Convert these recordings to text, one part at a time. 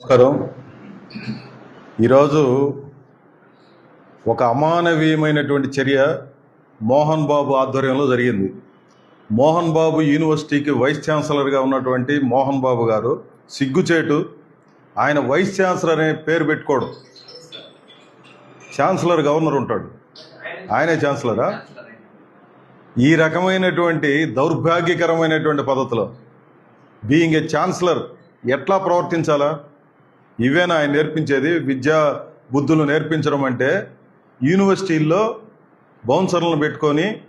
నమస్కారం. ఈరోజు ఒక అమానవీయమైనటువంటి చర్య మోహన్ బాబు ఆధ్వర్యంలో జరిగింది. మోహన్ బాబు యూనివర్సిటీకి వైస్ ఛాన్సలర్గా ఉన్నటువంటి మోహన్ బాబు గారు సిగ్గుచేటు ఆయన వైస్ ఛాన్సలర్ అనే పేరు పెట్టుకోడు. ఛాన్సలర్ గవర్నర్ ఉంటాడు. ఆయనే ఛాన్సలరా? ఈ రకమైనటువంటి దౌర్భాగ్యకరమైనటువంటి పద్ధతిలో బీయింగ్ ఏ ఛాన్సలర్ ఎట్లా ప్రవర్తించాలా? ఇవేనా ఆయన నేర్పించేది విద్యా బుద్ధులు నేర్పించడం అంటే యూనివర్సిటీల్లో బౌన్సర్లను పెట్టుకొని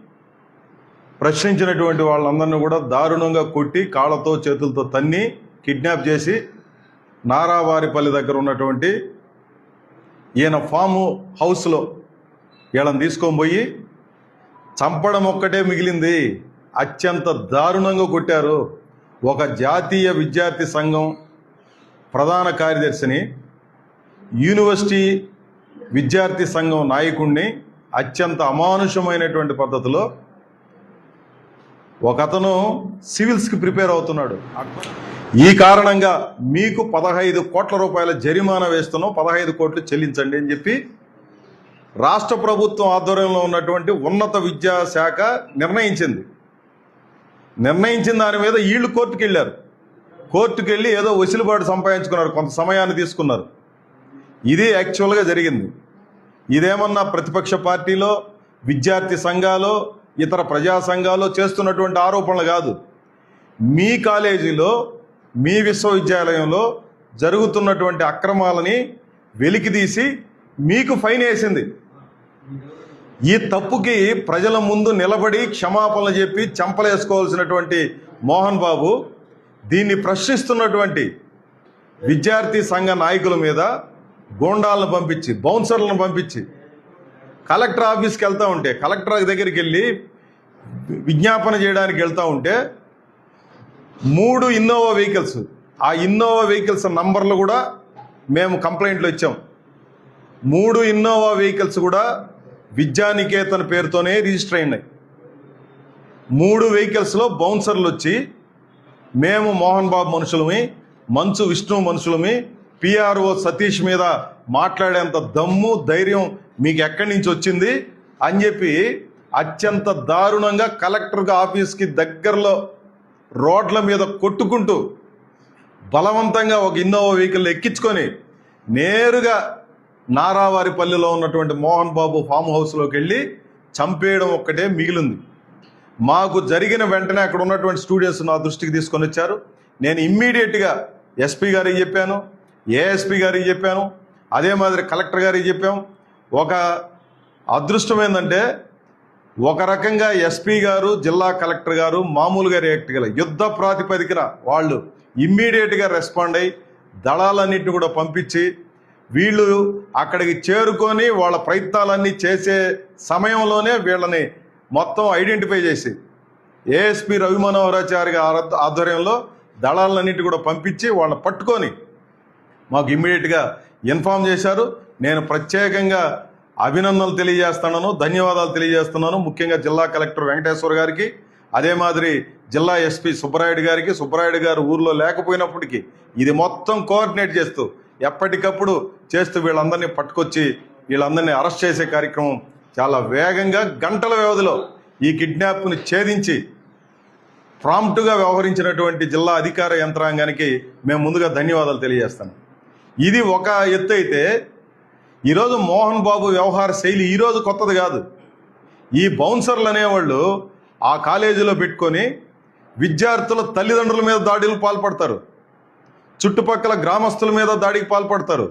ప్రశ్నించినటువంటి వాళ్ళందరినీ కూడా దారుణంగా కొట్టి కాళ్ళతో చేతులతో తన్ని కిడ్నాప్ చేసి నారావారిపల్లి దగ్గర ఉన్నటువంటి ఈయన ఫాము హౌస్లో వీళ్ళని తీసుకొని పోయి చంపడం ఒక్కటే మిగిలింది. అత్యంత దారుణంగా కొట్టారు. ఒక జాతీయ విద్యార్థి సంఘం ప్రధాన కార్యదర్శిని యూనివర్సిటీ విద్యార్థి సంఘం నాయకుడిని అత్యంత అమానుషమైనటువంటి పద్ధతిలో ఒకతను సివిల్స్కి ప్రిపేర్ అవుతున్నాడు. ఈ కారణంగా మీకు పదహైదు కోట్ల రూపాయల జరిమానా వేస్తున్నాం. పదహైదు కోట్లు చెల్లించండి అని చెప్పి రాష్ట్ర ప్రభుత్వం ఆధ్వర్యంలో ఉన్నటువంటి ఉన్నత విద్యాశాఖ నిర్ణయించింది. నిర్ణయించిన దాని మీద వీళ్ళు కోర్టుకు వెళ్ళారు కోర్టుకు వెళ్ళి ఏదో వసులుబాటు సంపాదించుకున్నారు కొంత సమయాన్ని తీసుకున్నారు. ఇది యాక్చువల్గా జరిగింది. ఇదేమన్నా ప్రతిపక్ష పార్టీలో విద్యార్థి సంఘాలో ఇతర ప్రజా సంఘాలు చేస్తున్నటువంటి ఆరోపణలు కాదు. మీ కాలేజీలో మీ విశ్వవిద్యాలయంలో జరుగుతున్నటువంటి అక్రమాలని వెలికితీసి మీకు ఫైన్ వేసింది. ఈ తప్పుకి ప్రజల ముందు నిలబడి క్షమాపణలు చెప్పి చెంపలేసుకోవాల్సినటువంటి మోహన్ బాబు దీన్ని ప్రశ్నిస్తున్నటువంటి విద్యార్థి సంఘ నాయకుల మీద గోండాలను పంపించి బౌన్సర్లను పంపించి కలెక్టర్ ఆఫీస్కి వెళ్తూ ఉంటే కలెక్టర్ దగ్గరికి వెళ్ళి విజ్ఞాపన చేయడానికి వెళ్తూ ఉంటే మూడు ఇన్నోవా వెహికల్స్ ఆ ఇన్నోవా వెహికల్స్ నంబర్లు కూడా మేము కంప్లైంట్లు ఇచ్చాం. మూడు ఇన్నోవా వెహికల్స్ కూడా విద్యానికేతన్ పేరుతోనే రిజిస్టర్ అయినాయి. మూడు వెహికల్స్లో బౌన్సర్లు వచ్చి మేము మోహన్ బాబు మనుషులమి మంచు విష్ణు మనుషులమి పిఆర్ఓ సతీష్ మీద మాట్లాడేంత దమ్ము ధైర్యం మీకు ఎక్కడి నుంచి వచ్చింది అని చెప్పి అత్యంత దారుణంగా కలెక్టర్గా ఆఫీస్కి దగ్గరలో రోడ్ల మీద కొట్టుకుంటూ బలవంతంగా ఒక ఇన్నోవా వెహికల్ ఎక్కించుకొని నేరుగా నారావారిపల్లిలో ఉన్నటువంటి మోహన్ బాబు ఫామ్ హౌస్లోకి వెళ్ళి చంపేయడం ఒక్కటే మిగిలింది. మాకు జరిగిన వెంటనే అక్కడ ఉన్నటువంటి స్టూడెంట్స్ నా దృష్టికి తీసుకొని వచ్చారు. నేను ఇమ్మీడియట్గా ఎస్పీ గారికి చెప్పాను ఏఎస్పీ గారికి చెప్పాను అదే మాదిరి కలెక్టర్ గారికి చెప్పాం. ఒక అదృష్టం ఏంటంటే ఒక రకంగా ఎస్పీ గారు జిల్లా కలెక్టర్ గారు మామూలుగా రియాక్ట్ గల యుద్ధ ప్రాతిపదికన వాళ్ళు ఇమ్మీడియట్గా రెస్పాండ్ అయ్యి దళాలన్నింటిని కూడా పంపించి వీళ్ళు అక్కడికి చేరుకొని వాళ్ళ ప్రయత్నాలన్నీ చేసే సమయంలోనే వీళ్ళని మొత్తం ఐడెంటిఫై చేసి ఏఎస్పి రవి మనోహరాచారి గారి ఆధ్వర్యంలో దళాలన్నింటి కూడా పంపించి వాళ్ళని పట్టుకొని మాకు ఇమ్మీడియట్గా ఇన్ఫామ్ చేశారు. నేను ప్రత్యేకంగా అభినందనలు తెలియజేస్తున్నాను ధన్యవాదాలు తెలియజేస్తున్నాను ముఖ్యంగా జిల్లా కలెక్టర్ వెంకటేశ్వర గారికి అదే మాదిరి జిల్లా ఎస్పీ సుబ్బరాయుడు గారికి. సుబ్బరాయుడు గారు ఊర్లో లేకపోయినప్పటికీ ఇది మొత్తం కోఆర్డినేట్ చేస్తూ ఎప్పటికప్పుడు చేస్తూ వీళ్ళందరినీ పట్టుకొచ్చి వీళ్ళందరినీ అరెస్ట్ చేసే కార్యక్రమం చాలా వేగంగా గంటల వ్యవధిలో ఈ కిడ్నాప్ని ఛేదించి ప్రాంప్ట్గా వ్యవహరించినటువంటి జిల్లా అధికార యంత్రాంగానికి మేము ముందుగా ధన్యవాదాలు తెలియజేస్తాను ఇది ఒక ఎత్తు అయితే ఈరోజు మోహన్ బాబు వ్యవహార శైలి ఈరోజు కొత్తది కాదు. ఈ బౌన్సర్లు అనేవాళ్ళు ఆ కాలేజీలో పెట్టుకొని విద్యార్థుల తల్లిదండ్రుల మీద దాడులు పాల్పడతారు. చుట్టుపక్కల గ్రామస్తుల మీద దాడికి పాల్పడతారు.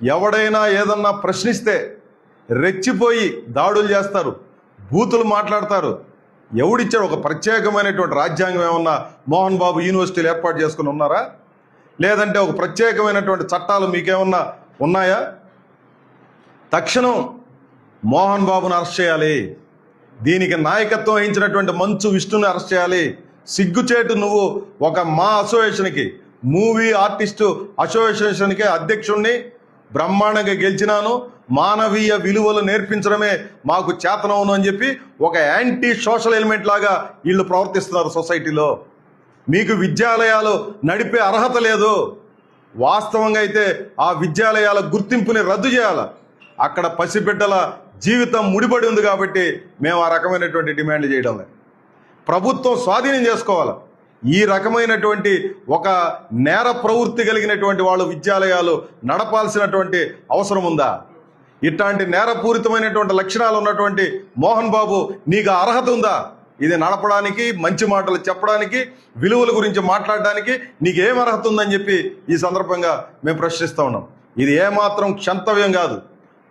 ఎవడైనా ఏదన్నా ప్రశ్నిస్తే రెచ్చిపోయి దాడులు చేస్తారు బూతులు మాట్లాడతారు. ఎవడిచ్చాడు ఒక ప్రత్యేకమైనటువంటి రాజ్యాంగం ఏమన్నా మోహన్ బాబు యూనివర్సిటీలు ఏర్పాటు చేసుకుని ఉన్నారా? లేదంటే ఒక ప్రత్యేకమైనటువంటి చట్టాలు మీకేమన్నా ఉన్నాయా? తక్షణం మోహన్ బాబును అరెస్ట్ చేయాలి. దీనికి నాయకత్వం వహించినటువంటి మంచు విష్ణుని అరెస్ట్ చేయాలి. సిగ్గుచేటు నువ్వు ఒక మా అసోసియేషన్కి మూవీ ఆర్టిస్టు అసోసియేషన్కి అధ్యక్షుణ్ణి బ్రహ్మాండంగా గెలిచినాను. మానవీయ విలువలు నేర్పించడమే మాకు చేతనవును అని చెప్పి ఒక యాంటీ సోషల్ ఎలిమెంట్ లాగా వీళ్ళు ప్రవర్తిస్తున్నారు సొసైటీలో. మీకు విద్యాలయాలు నడిపే అర్హత లేదు. వాస్తవంగా అయితే ఆ విద్యాలయాల గుర్తింపుని రద్దు చేయాలి. అక్కడ పసిబిడ్డల జీవితం ముడిపడి ఉంది కాబట్టి మేము ఆ రకమైనటువంటి డిమాండ్ చేయడం ప్రభుత్వం స్వాధీనం చేసుకోవాలి. ఈ రకమైనటువంటి ఒక నేర ప్రవృత్తి కలిగినటువంటి వాళ్ళు విద్యాలయాలు నడపాల్సినటువంటి అవసరం ఉందా? ఇట్లాంటి నేరపూరితమైనటువంటి లక్షణాలు ఉన్నటువంటి మోహన్ బాబు నీకు అర్హత ఉందా? ఇది నడపడానికి మంచి మాటలు చెప్పడానికి విలువల గురించి మాట్లాడడానికి నీకేం అర్హత ఉందని చెప్పి ఈ సందర్భంగా మేము ప్రశ్నిస్తూ ఉన్నాం. ఇది ఏమాత్రం క్షంతవ్యం కాదు.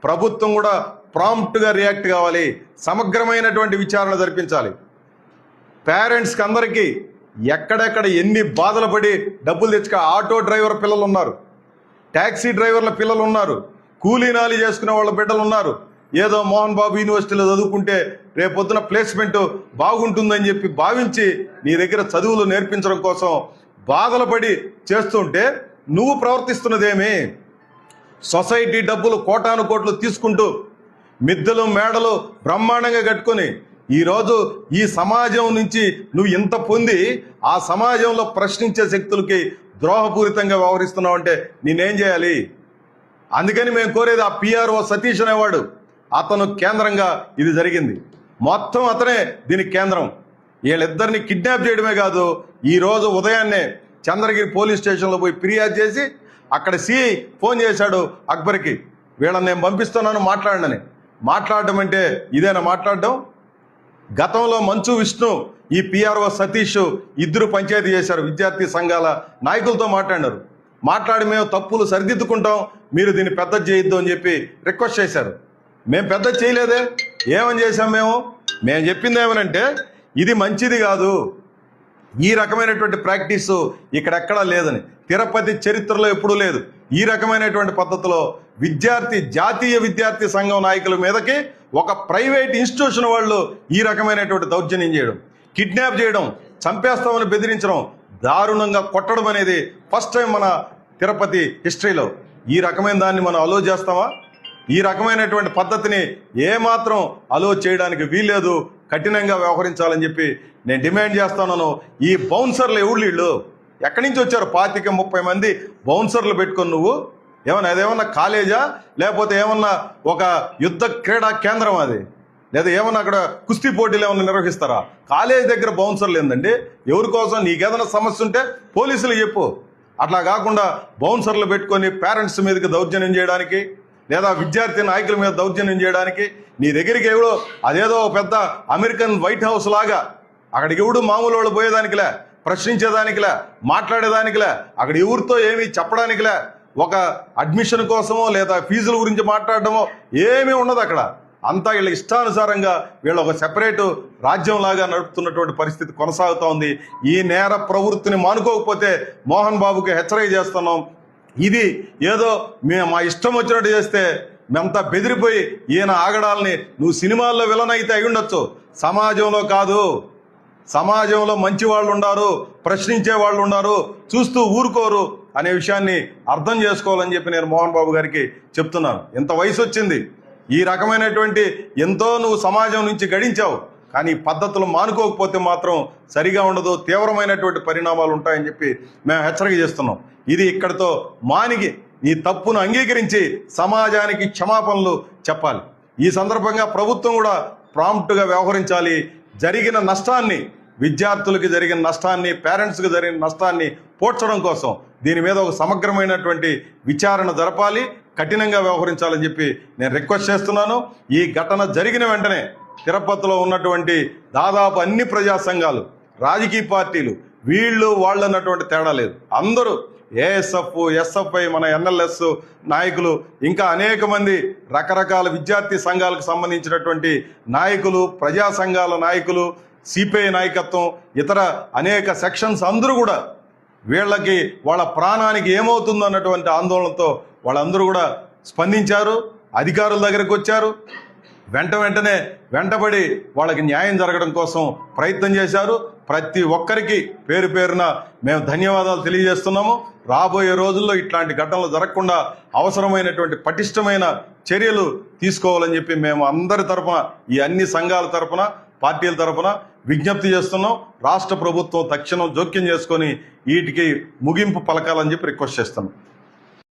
ప్రభుత్వం కూడా ప్రాంప్ట్గా రియాక్ట్ కావాలి. సమగ్రమైనటువంటి విచారణ జరిపించాలి. పేరెంట్స్కి అందరికీ ఎక్కడెక్కడ ఎన్ని బాధలు పడి డబ్బులు తెచ్చుక ఆటో డ్రైవర్ పిల్లలు ఉన్నారు. ట్యాక్సీ డ్రైవర్ల పిల్లలు ఉన్నారు. కూలీనాలి చేసుకునే వాళ్ళ బిడ్డలు ఉన్నారు. ఏదో మోహన్ బాబు యూనివర్సిటీలో చదువుకుంటే రేపొద్దున ప్లేస్మెంట్ బాగుంటుందని చెప్పి భావించి నీ దగ్గర చదువులు నేర్పించడం కోసం బాధలపడి చేస్తుంటే నువ్వు ప్రవర్తిస్తున్నదేమి? సొసైటీ డబ్బులు కోటాను కోట్లు తీసుకుంటూ మిద్దెలు మేడలు బ్రహ్మాండంగా కట్టుకొని ఈరోజు ఈ సమాజం నుంచి నువ్వు ఇంత పొంది ఆ సమాజంలో ప్రశ్నించే శక్తులకి ద్రోహపూరితంగా వ్యవహరిస్తున్నావు అంటే నేనేం చేయాలి? అందుకని మేము కోరేది ఆ పిఆర్ఓ సతీష్ అనేవాడు అతను కేంద్రంగా ఇది జరిగింది. మొత్తం అతనే దీనికి కేంద్రం. వీళ్ళిద్దరిని కిడ్నాప్ చేయడమే కాదు ఈరోజు ఉదయాన్నే చంద్రగిరి పోలీస్ స్టేషన్లో పోయి ఫిర్యాదు చేసి అక్కడ సిఐ ఫోన్ చేశాడు అక్బర్కి వీళ్ళని నేను పంపిస్తున్నాను మాట్లాడనని మాట్లాడడం అంటే ఇదేనా మాట్లాడడం? గతంలో మంచు విష్ణు ఈ పిఆర్ఓ సతీష్ ఇద్దరు పంచాయతీ చేశారు విద్యార్థి సంఘాల నాయకులతో మాట్లాడారు మాట్లాడి మేము తప్పులు సరిదిద్దుకుంటాం మీరు దీన్ని పెద్ద చేయొద్దు అని చెప్పి రిక్వెస్ట్ చేశారు. మేము పెద్ద చేయలేదే? ఏమని చేశాం మేము? మేము చెప్పింది ఏమనంటే ఇది మంచిది కాదు. ఈ రకమైనటువంటి ప్రాక్టీస్ ఇక్కడెక్కడా లేదని. తిరుపతి చరిత్రలో ఎప్పుడూ లేదు. ఈ రకమైనటువంటి పద్ధతిలో విద్యార్థి జాతీయ విద్యార్థి సంఘం నాయకుల మీదకి ఒక ప్రైవేట్ ఇన్స్టిట్యూషన్ వాళ్ళు ఈ రకమైనటువంటి దౌర్జన్యం చేయడం కిడ్నాప్ చేయడం చంపేస్తామని బెదిరించడం దారుణంగా కొట్టడం అనేది ఫస్ట్ టైం మన తిరుపతి హిస్టరీలో. ఈ రకమైన దాన్ని మనం అలో చేస్తామా? ఈ రకమైనటువంటి పద్ధతిని ఏమాత్రం అలో చేయడానికి వీల్లేదు. కఠినంగా వ్యవహరించాలని చెప్పి నేను డిమాండ్ చేస్తాను ఈ బౌన్సర్లు ఎవరు వీళ్ళు? ఎక్కడి నుంచి వచ్చారు? పాతిక ముప్పై మంది బౌన్సర్లు పెట్టుకొని నువ్వు? ఏమన్నా అదేమన్నా కాలేజా? లేకపోతే ఏమన్నా ఒక యుద్ధ క్రీడా కేంద్రం అది? లేదా ఏమన్నా అక్కడ కుస్తీ పోటీలు ఏమన్నా నిర్వహిస్తారా? కాలేజ్ దగ్గర బౌన్సర్లు ఏందండి? ఎవరి కోసం? నీకేదైనా సమస్య ఉంటే పోలీసులు చెప్పు. అట్లా కాకుండా బౌన్సర్లు పెట్టుకొని పేరెంట్స్ మీదకి దౌర్జన్యం చేయడానికి లేదా విద్యార్థి నాయకుల మీద దౌర్జన్యం చేయడానికి నీ దగ్గరికి ఎవడో అదేదో పెద్ద అమెరికన్ వైట్ హౌస్ లాగా అక్కడికి ఎవడు మామూలు వాళ్ళు పోయేదానికిలే ప్రశ్నించేదానికిలే మాట్లాడేదానికిలే అక్కడ ఎవరితో ఏమీ చెప్పడానికిలే ఒక అడ్మిషన్ కోసమో లేదా ఫీజుల గురించి మాట్లాడడమో ఏమీ ఉండదు అక్కడ. అంతా వీళ్ళ ఇష్టానుసారంగా వీళ్ళు ఒక సెపరేట్ రాజ్యంలాగా నడుపుతున్నటువంటి పరిస్థితి కొనసాగుతూ ఉంది. ఈ నేర ప్రవృత్తిని మానుకోకపోతే మోహన్ బాబుకి హెచ్చరిక చేస్తున్నాం. ఇది ఏదో మేము మా ఇష్టం వచ్చినట్టు చేస్తే మేమంతా బెదిరిపోయి ఈయన ఆగడాల్ని నువ్వు సినిమాల్లో విలన్ అయితే అయి ఉండొచ్చు. సమాజంలో కాదు. సమాజంలో మంచి వాళ్ళు ఉన్నారు ప్రశ్నించే వాళ్ళు ఉన్నారు చూస్తూ ఊరుకోరు అనే విషయాన్ని అర్థం చేసుకోవాలని చెప్పి నేను మోహన్ బాబు గారికి చెప్తున్నాను. ఇంత వయసు వచ్చింది. ఈ రకమైనటువంటి ఎంతో నువ్వు సమాజం నుంచి గడించావు. కానీ ఈ పద్ధతులు మానుకోకపోతే మాత్రం సరిగా ఉండదు తీవ్రమైనటువంటి పరిణామాలు ఉంటాయని చెప్పి మేము హెచ్చరిక చేస్తున్నాం. ఇది ఇక్కడితో మానిగి ఈ తప్పును అంగీకరించి సమాజానికి క్షమాపణలు చెప్పాలి. ఈ సందర్భంగా ప్రభుత్వం కూడా ప్రాంప్ట్గా వ్యవహరించాలి. జరిగిన నష్టాన్ని విద్యార్థులకి జరిగిన నష్టాన్ని పేరెంట్స్కి జరిగిన నష్టాన్ని పోడ్చడం కోసం దీని మీద ఒక సమగ్రమైనటువంటి విచారణ జరపాలి కఠినంగా వ్యవహరించాలని చెప్పి నేను రిక్వెస్ట్ చేస్తున్నాను. ఈ ఘటన జరిగిన వెంటనే తిరుపతిలో ఉన్నటువంటి దాదాపు అన్ని ప్రజా సంఘాలు రాజకీయ పార్టీలు వీళ్ళు వాళ్ళు అన్నటువంటి తేడా లేదు. అందరూ ఏఎస్ఎఫ్ ఎస్ఎఫ్ఐ మన ఎన్ఎల్ఎస్ నాయకులు ఇంకా అనేక మంది రకరకాల విద్యార్థి సంఘాలకు సంబంధించినటువంటి నాయకులు ప్రజా సంఘాల నాయకులు సిపిఐ నాయకత్వం ఇతర అనేక సెక్షన్స్ అందరూ కూడా వీళ్ళకి వాళ్ళ ప్రాణానికి ఏమవుతుందో అన్నటువంటి ఆందోళనతో వాళ్ళందరూ కూడా స్పందించారు అధికారుల దగ్గరకు వచ్చారు. వెంట వెంటనే వెంటబడి వాళ్ళకి న్యాయం జరగడం కోసం ప్రయత్నం చేశారు. ప్రతి ఒక్కరికి పేరు పేరున మేము ధన్యవాదాలు తెలియజేస్తున్నాము. రాబోయే రోజుల్లో ఇట్లాంటి ఘటనలు జరగకుండా అవసరమైనటువంటి పటిష్టమైన చర్యలు తీసుకోవాలని చెప్పి మేము అందరి తరఫున ఈ అన్ని సంఘాల తరఫున పార్టీల తరఫున విజ్ఞప్తి చేస్తున్నాం. రాష్ట్ర ప్రభుత్వం తక్షణం జోక్యం చేసుకొని వీటికి ముగింపు పలకాలని చెప్పి రిక్వెస్ట్ చేస్తున్నాం.